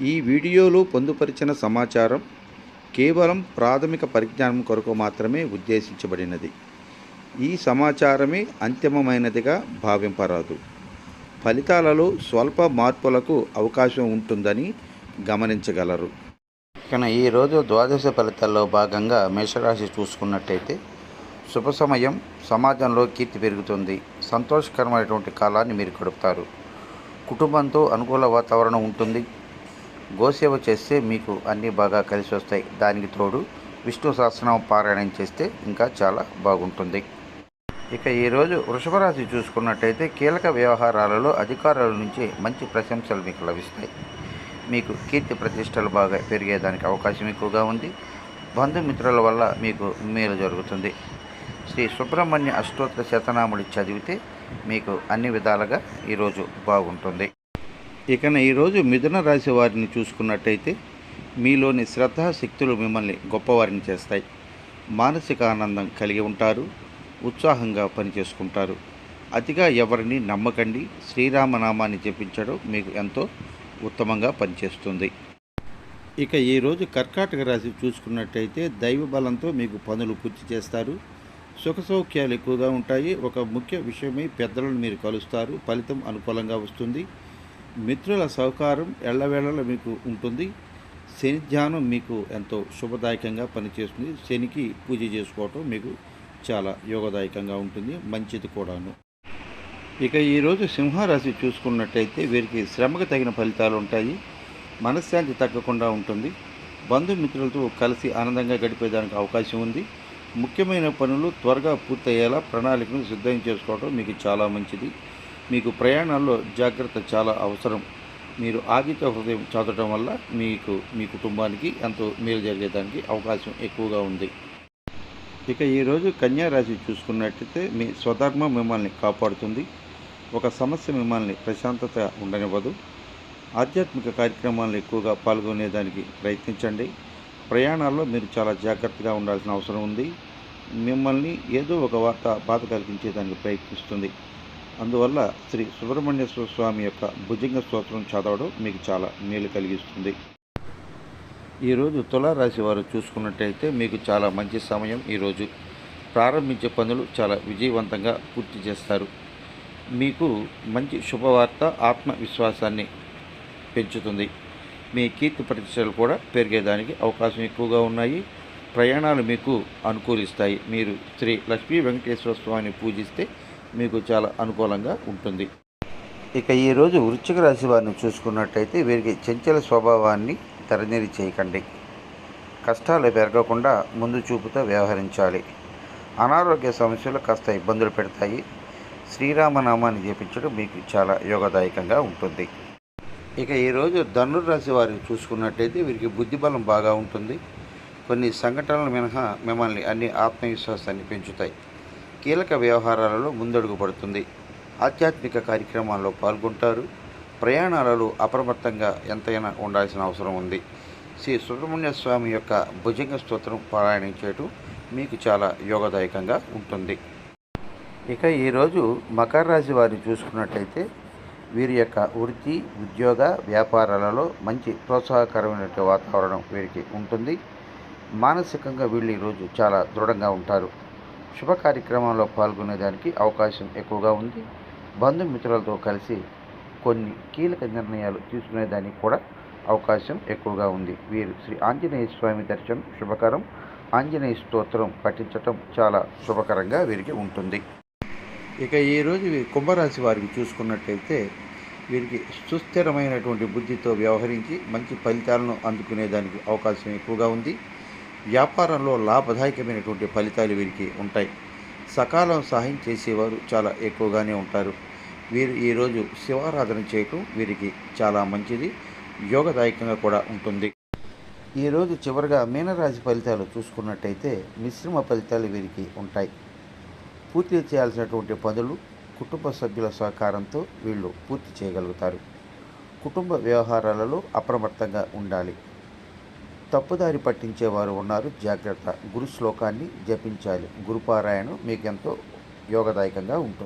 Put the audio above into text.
ఈ వీడియోలో పొందుపరిచిన సమాచారం కేవలం ప్రాథమిక పరిజ్ఞానం కొరకు మాత్రమే ఉద్దేశించబడినది. ఈ సమాచారమే అంతిమమైనదిగా భావింపరాదు. ఫలితాలలో స్వల్ప మార్పులకు అవకాశం ఉంటుందని గమనించగలరు. ఇక ఈరోజు ద్వాదశ ఫలితాల్లో భాగంగా మేషరాశి చూసుకున్నట్టయితే శుభ సమయం సమాజంలో కీర్తి పెరుగుతుంది సంతోషకరమైనటువంటి కాలాన్ని మీరు గడుపుతారు. కుటుంబంతో అనుకూల వాతావరణం ఉంటుంది గోసేవ చేస్తే మీకు అన్నీ బాగా కలిసి వస్తాయి. దానికి తోడు విష్ణు సహస్రనామ పారాయణం చేస్తే ఇంకా చాలా బాగుంటుంది. ఇక ఈరోజు వృషభరాశి చూసుకున్నట్టయితే కీలక వ్యవహారాలలో అధికారుల నుంచి మంచి ప్రశంసలు మీకు లభిస్తాయి. మీకు కీర్తి ప్రతిష్టలు బాగా పెరిగేదానికి అవకాశం ఎక్కువగా ఉంది. బంధుమిత్రుల వల్ల మీకు మేలు జరుగుతుంది. శ్రీ సుబ్రహ్మణ్య అష్టోత్తర శతనాముడి చదివితే మీకు అన్ని విధాలుగా ఈరోజు బాగుంటుంది. ఇకన ఈరోజు మిథున రాశి వారిని చూసుకున్నట్టయితే మీలోని శ్రద్ధాశక్తులు మిమ్మల్ని గొప్పవారిని చేస్తాయి. మానసిక ఆనందం కలిగి ఉంటారు ఉత్సాహంగా పనిచేసుకుంటారు. అతిగా ఎవరిని నమ్మకండి శ్రీరామనామాన్ని జపించడం మీకు ఎంతో ఉత్తమంగా పనిచేస్తుంది. ఇక ఈరోజు కర్కాటక రాశి చూసుకున్నట్టయితే దైవ బలంతో మీకు పనులు పూర్తి చేస్తారు. సుఖ సౌఖ్యాలు ఎక్కువగా ఉంటాయి. ఒక ముఖ్య విషయమై పెద్దలను మీరు కలుస్తారు. ఫలితం అనుకూలంగా వస్తుంది. మిత్రుల సహకారం ఎల్లవేళలా మీకు ఉంటుంది. శని ధ్యానం మీకు ఎంతో శుభదాయకంగా పనిచేస్తుంది. శనికి పూజ చేసుకోవటం మీకు చాలా యోగదాయకంగా ఉంటుంది. మంచిది కూడాను. ఇక ఈరోజు సింహరాశి చూసుకున్నట్టయితే వీరికి శ్రమకు తగిన ఫలితాలు ఉంటాయి. మనశ్శాంతి తగ్గకుండా ఉంటుంది. బంధుమిత్రులతో కలిసి ఆనందంగా గడిపేదానికి అవకాశం ఉంది. ముఖ్యమైన పనులు త్వరగా పూర్తయ్యేలా ప్రణాళికను సిద్ధం చేసుకోవడం మీకు చాలా మంచిది. మీకు ప్రయాణాల్లో జాగ్రత్త చాలా అవసరం. మీరు ఆగిత హృదయం చదవటం వల్ల మీకు మీ కుటుంబానికి ఎంతో మేలు జరిగేదానికి అవకాశం ఎక్కువగా ఉంది. ఇక ఈరోజు కన్యా రాశి చూసుకున్నట్టయితే మీ స్వధర్మం మిమ్మల్ని కాపాడుతుంది. ఒక సమస్య మిమ్మల్ని ప్రశాంతత ఉండనివ్వదు. ఆధ్యాత్మిక కార్యక్రమాలను ఎక్కువగా పాల్గొనేదానికి ప్రయత్నించండి. ప్రయాణాల్లో మీరు చాలా జాగ్రత్తగా ఉండాల్సిన అవసరం ఉంది. మిమ్మల్ని ఏదో ఒక వార్త బాధ కలిగించేదానికి ప్రయత్నిస్తుంది. అందువల్ల శ్రీ సుబ్రహ్మణ్యేశ్వర స్వామి యొక్క భుజంగ స్తోత్రం చదవడం మీకు చాలా మేలు కలిగిస్తుంది. ఈరోజు తులారాశి వారు చూసుకున్నట్టయితే మీకు చాలా మంచి సమయం ఈరోజు ప్రారంభించే పనులు చాలా విజయవంతంగా పూర్తి చేస్తారు. మీకు మంచి శుభవార్త ఆత్మవిశ్వాసాన్ని పెంచుతుంది. మీ కీర్తి ప్రతిష్టలు కూడా పెరిగేదానికి అవకాశం ఎక్కువగా ఉన్నాయి. ప్రయాణాలు మీకు అనుకూలిస్తాయి. మీరు శ్రీ లక్ష్మీ వెంకటేశ్వర స్వామిని పూజిస్తే మీకు చాలా అనుకూలంగా ఉంటుంది. ఇక ఈరోజు వృశ్చిక రాశి వారిని చూసుకున్నట్టయితే వీరికి చంచల స్వభావాన్ని తెరనిరి చేయకండి. కష్టాలు పెరగకుండా ముందు చూపుతో వ్యవహరించాలి. అనారోగ్య సమస్యలు కాస్త ఇబ్బందులు పెడతాయి. శ్రీరామనామాన్ని జపించడం మీకు చాలా యోగదాయకంగా ఉంటుంది. ఇక ఈరోజు ధనుర్రాశి వారిని చూసుకున్నట్టయితే వీరికి బుద్ధిబలం బాగా ఉంటుంది. కొన్ని సంఘటనలు మినహా మిమ్మల్ని అన్ని ఆత్మవిశ్వాసాన్ని పెంచుతాయి. కీలక వ్యవహారాలలో ముందడుగు పడుతుంది. ఆధ్యాత్మిక కార్యక్రమాల్లో పాల్గొంటారు. ప్రయాణాలలో అప్రమత్తంగా ఎంతైనా ఉండాల్సిన అవసరం ఉంది. శ్రీ సుబ్రహ్మణ్య స్వామి యొక్క భుజంగ స్తోత్రం పారాయణించేటు మీకు చాలా యోగదాయకంగా ఉంటుంది. ఇక ఈరోజు మకర రాశి వారిని చూసుకున్నట్లయితే వీరి యొక్క వృత్తి ఉద్యోగ వ్యాపారాలలో మంచి ప్రోత్సాహకరమైన వాతావరణం వీరికి ఉంటుంది. మానసికంగా వీళ్ళు ఈరోజు చాలా దృఢంగా ఉంటారు. శుభ కార్యక్రమంలో పాల్గొనేదానికి అవకాశం ఎక్కువగా ఉంది. బంధుమిత్రులతో కలిసి కొన్ని కీలక నిర్ణయాలు తీసుకునేదానికి కూడా అవకాశం ఎక్కువగా ఉంది. వీరు శ్రీ ఆంజనేయ స్వామి దర్శనం శుభకరం. ఆంజనేయ స్తోత్రం పఠించటం చాలా శుభకరంగా వీరికి ఉంటుంది. ఇక ఈరోజు వీరి కుంభరాశి వారికి చూసుకున్నట్టయితే వీరికి సుస్థిరమైనటువంటి బుద్ధితో వ్యవహరించి మంచి ఫలితాలను అందుకునేదానికి అవకాశం ఎక్కువగా ఉంది. వ్యాపారంలో లాభదాయకమైనటువంటి ఫలితాలు వీరికి ఉంటాయి. సకాలం సహాయం చేసేవారు చాలా ఎక్కువగానే ఉంటారు. వీరు ఈరోజు శివారాధన చేయటం వీరికి చాలా మంచిది. యోగదాయకంగా కూడా ఉంటుంది. ఈరోజు చివరిగా మీనరాశి ఫలితాలు చూసుకున్నట్టయితే మిశ్రమ ఫలితాలు వీరికి ఉంటాయి. పూర్తి చేయాల్సినటువంటి పనులు కుటుంబ సభ్యుల సహకారంతో వీళ్ళు పూర్తి చేయగలుగుతారు. కుటుంబ వ్యవహారాలలో అప్రమత్తంగా ఉండాలి. తప్పుదారి పట్టించేవారు ఉన్నారు. జాగ్రత్త. గురు శ్లోకాన్ని జపించాలి. గురుపారాయణం మీకెంతో యోగదాయకంగా ఉంటుంది.